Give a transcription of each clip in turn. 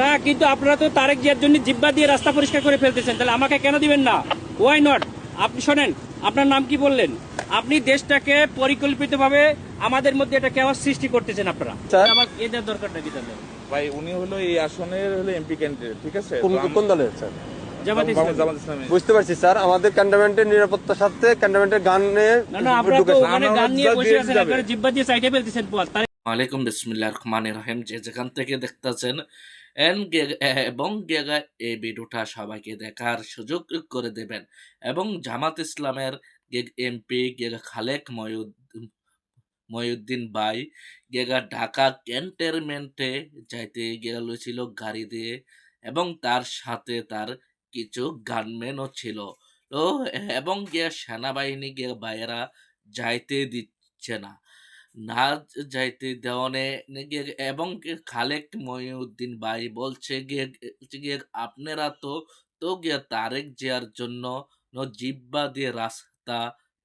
না কিন্তু আপনারা তো তারেক জিয়ার জন্য জিব্বা দিয়ে রাস্তা পরিষ্কার করে ফেলতেছেন। তাহলে আমাকে কেন দিবেন না? ওয়াই নট আপনি শোনেন আপনার নাম কি বললেন? আপনি দেশটাকে পরিকল্পিতভাবে আমাদের মধ্যে একটা কেওয়াজ সৃষ্টি করতেছেন আপনারা। আমার এদের দরকারটা কি তাহলে? ভাই উনি হলো এই আসনের হলো এমপি ক্যান্ডিডেট ঠিক আছে? কোন কোন দলের স্যার? বুঝতে পারছি স্যার। আমাদের ক্যান্টনমেন্টের নিরাপত্তার সাথে ক্যান্টনমেন্টের গানে না না আপনারা তো ঢুকেছে। ওখানে গান নিয়ে বসে আছেন জিব্বা দিয়ে সাইডে ফেলতেছেন ওয়ালাইকুম বিসমিল্লাহ রহমান রহিম। যে যেখান থেকে দেখতেছেন এবং গেগা এই ভিডিওটা সবাইকে দেখার সুযোগ করে দেবেন। এবং জামাত ইসলামের এমপি গেগা খালেক ময়ুদ্দিন ময়ুদ্দিন বাই গেগা ঢাকা ক্যান্টনমেন্টে যাইতে গেছিল গাড়ি দিয়ে এবং তার সাথে তার কিছু গানম্যানও ছিল। তো এবং গিয়ে সেনাবাহিনী গিয়ে বাইরা যাইতে দিচ্ছে না। না যাইতে দেওয়ানে গিয়ে এবং খালেক মহিউদ্দিন ভাই বলছে গিয়ে গিয়ে, আপনারা তো তো গিয়ে তারেক জিয়ার জন্য জিব্বা দিয়ে রাস্তা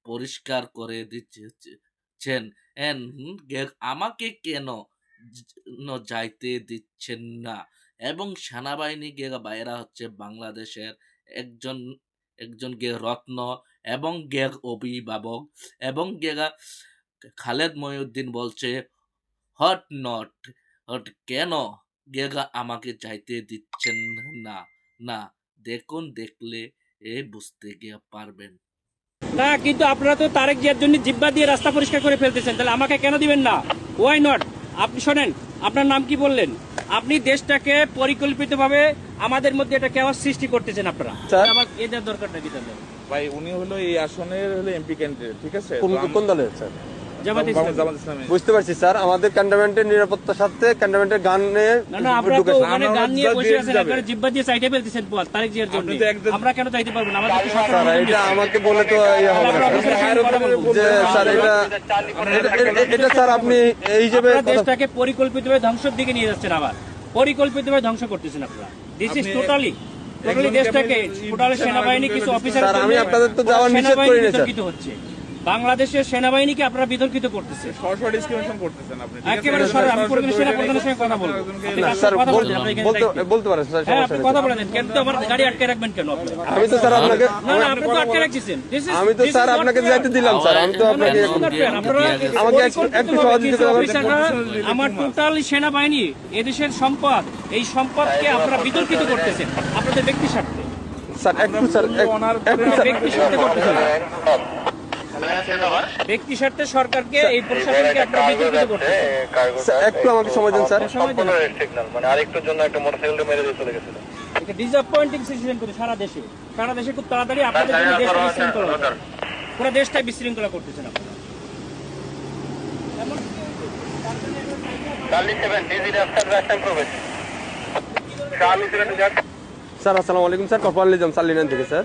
পরিষ্কার করে দিচ্ছেন, এন আমাকে কেন যাইতে দিচ্ছেন না? এবং সেনাবাহিনী গিয়ে বাইরা হচ্ছে বাংলাদেশের একজন একজন গে, রত্ন এবং গে, অভিভাবক এবং গেগা খালেদ মহিউদ্দিন বলছে হট নট হট কেন? গেগা আমাকে যাইতে দিচ্ছেন না না দেখুন দেখলে এ বুঝতে গিয়ে পারবেন। না কিন্তু আপনারা তো তারেক জিয়ার জন্য জিব্বা দিয়ে রাস্তা পরিষ্কার করে ফেলতেছেন তাহলে আমাকে কেন দিবেন না? ওয়াই নট আপনি শোনেন আপনার নাম কি বললেন? আপনি দেশটাকে পরিকল্পিতভাবে আমাদের মধ্যে একটা কেওয়াজ সৃষ্টি করতেছেন আপনারা। আমার এদের দরকারটা কি তাহলে? ভাই উনি হলো এই আসনের হলো এমপি ক্যান্ডিডেট ঠিক আছে? কোন কোন দলের স্যার? বুঝতে পারছি স্যার। আমাদের ক্যান্টনমেন্টের নিরাপত্তার সাথে ক্যান্টনমেন্টের গানে না না আপনারা তো ঢুকেছে। ওখানে গান নিয়ে বসে আছেন যাবে। জিব্বা দিয়ে সাইডে ফেলতেছেন পথ তারেক জিয়ার জন্য। আপনি তো একদম- আমরা কেন চাইতে পারব না? আমাদের স্যার এটা আমাকে বলে তো ইয়ে হবে। যে স্যার এটা স্যার আপনি এই হিসেবে দেশটাকে পরিকল্পিতভাবে ধ্বংসের দিকে নিয়ে যাচ্ছেন আবার। পরিকল্পিতভাবে ধ্বংস করতেছেন আপনারা। দিস ইজ টোটালি টোটালি দেশটাকে টোটালি সেনাবাহিনী কিছু অফিসার আমি আপনাদের তো যাওয়ার নিষেধ করি না, স্যার। হচ্ছে। বাংলাদেশের সেনাবাহিনীকে আপনারা বিতর্কিত করতেছে সরাসরি ডিসক্রিমিনেশন করতেছেন আপনি একেবারে সরাসরি, আমি প্রথমে সেনা সঙ্গে কথা বলব। বলতে পারেন স্যার হ্যাঁ আপনি কথা বলে দেন কেন তো আমার গাড়ি আটকে রাখবেন কেন আপনি? আমি তো স্যার আপনাকে না না আপনি তো আটকে রাখছেন This is- আমি তো স্যার আপনাকে যাইতে দিলাম স্যার। আমি তো না, না, আপনাকে this is not fair. আপনারা আমাকে একটু- একটু সহযোগিতা করবেন। আমার টোটাল সেনাবাহিনী এদেশের সম্পদ এই সম্পদকে আপনারা বিতর্কিত করতেছেন। আপনাদের ব্যক্তি স্বার্থে। স্যার একটু স্যার একটু স্যার। ব্যক্তি স্বার্থে করতেছেন। ব্যক্তি স্বার্থে সরকারকে এই প্রশাসনকে আপনারা বিতর্কিত স্যার, একটু আমাকে সময় দিন স্যার। সময় দিন সিগন্যাল মানে আরেকটুর জন্য একটা মোটরসাইকেলটা মেরে দিয়ে চলে গেছিল। এটা ডিসঅ্যাপয়েন্টিং সিচুয়েশন করে সারা দেশে। সারা দেশে খুব তাড়াতাড়ি আপনাদের জন্য দেশটা বিশৃঙ্খলা পুরো দেশটাই বিশৃঙ্খলা করতেছেন আপনারা। স্যার আসসালামু আলাইকুম স্যার কপাল নিজাম সালিনান থেকে স্যার।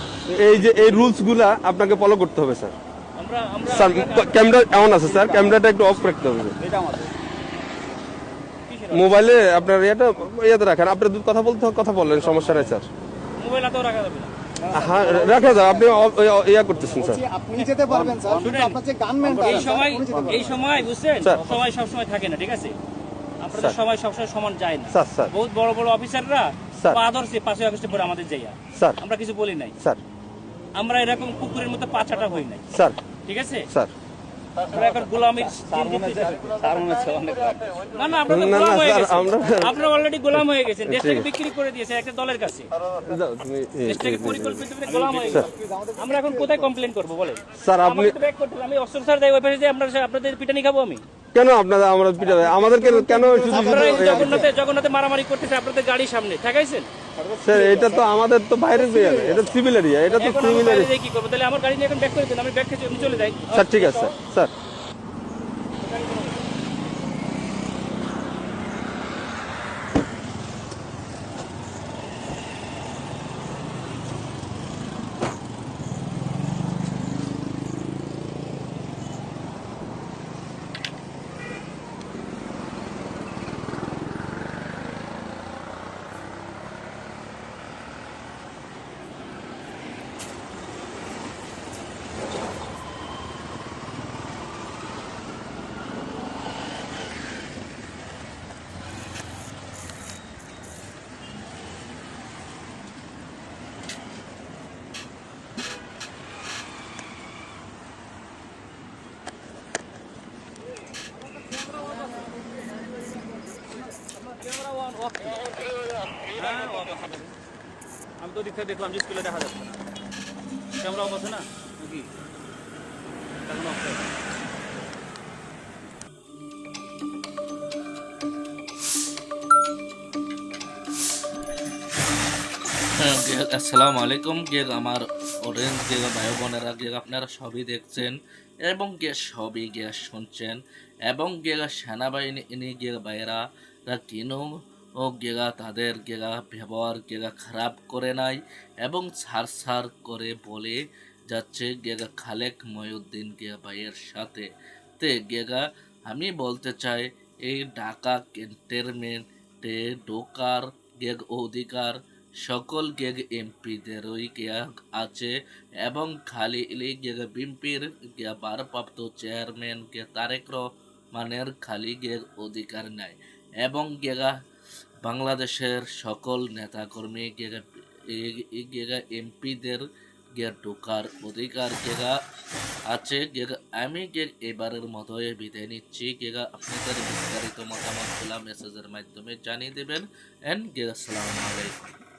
এই যে এই রুলসগুলা আপনাকে ফলো করতে হবে স্যার আমরা আমরা স্যার ক্যামেরা এমন আছে স্যার ক্যামেরাটা একটু অফ রাখতে হবে মোবাইলে আপনার ইয়েটা ইয়েতে রাখেন। আপনি দু- কথা বলতে কথা বললেন সমস্যা নাই স্যার মোবাইল রাখা যাবে না। হ্যাঁ রাখা যাবে। আপনি ইয়া- ইয়া করতেছেন স্যার আপনি যেতে পারবেন স্যার আপনার যে গানম্যানটা এই সময় এই সময় বুঝছেন? স্যার। সময় সব সময় থাকে না ঠিক আছে? আপনাদের সময় সবসময় সমান যায় না। স্যার স্যার বহুত বড় বড় অফিসাররা স্যার। আদর্শে পাঁচই আগস্টে পরে আমাদের যাইয়া। স্যার আমরা কিছু বলি নাই। স্যার আমরা এরকম কুকুরের মতো পাছাটা হই নাই। স্যার। ঠিক আছে? স্যার। আমরা এখন গোলামির না না আপনারা তো না, না, গোলাম হয়ে স্যার, গেছেন। আমরা- আপনারা অলরেডি গোলাম হয়ে গেছেন। দেশটাকে বিক্রি করে দিয়েছে একটা দলের কাছে। দেশটাকে গোলাম হয়ে গেছে আমরা এখন কোথায় কমপ্লেন করব বলেন? স্যার আপনি হবে। আমি অস্ত্র স্যার দেয় ওই পাশে আপনাদের পিটানি খাব আমি। কেন আপনারা আমরা পিটাবে? আমাদেরকে কেন আপনারা জগন্নাথে জগন্নাথে মারামারি করতেছে আপনাদের গাড়ির সামনে। ঠেকাইছেন? স্যার এটা তো আমাদের তো বাইরের এরিয়া এটা সিভিল এরিয়া এটা তো সিভিল এরিয়া কি করব? তাহলে আমার গাড়ি নিয়ে এখন ব্যাক করে দেন আমি ব্যাক করে চলে যাই। স্যার ঠিক আছে স্যার। স্যার আমি তো দিকে দেখলাম যে স্কুলে দেখা যাচ্ছে না ক্যামেরা অফ আছে না নাকি এখন গে- আসসালামু আলাইকুম। গে আমার অরেঞ্জ গে ভাই বোনেরা গে আপনারা সবই দেখছেন এবং গে সবই গে শুনছেন এবং গে সেনাবাহিনী গে ভাইয়েরা কেন ও গেগা তাদের গেগা ব্যবহার গেগা খারাপ করে নাই এবং ছাড় করে বলে যাচ্ছে, গেগা খালেক ময়ুদ্দিন গে ভাইয়ের সাথে। তে গেগা, আমি বলতে চাই, এই ঢাকা ক্যান্টনমেন্টে ডোকার গেগ অধিকার সকল গেগ এমপিদেরই গেগ আছে এবং খালি গেগা গেগ বিএনপির ভারপ্রাপ্ত চেয়ারম্যান গে তারেক রহমানের খালি গেগ অধিকার নাই। এবং গেগা, বাংলাদেশের সকল নেতাকর্মী গেগা গেগা এমপিদের গে ঢোকার অধিকার গেগা আছে। গেগা, আমি গে, এবারের মতোই বিদায় নিচ্ছি। গেগা, আপনাদের বিস্তারিত মতামতগুলা মেসেজের মাধ্যমে জানিয়ে দেবেন। অ্যান্ড গেগা সালাম আলাইকুম।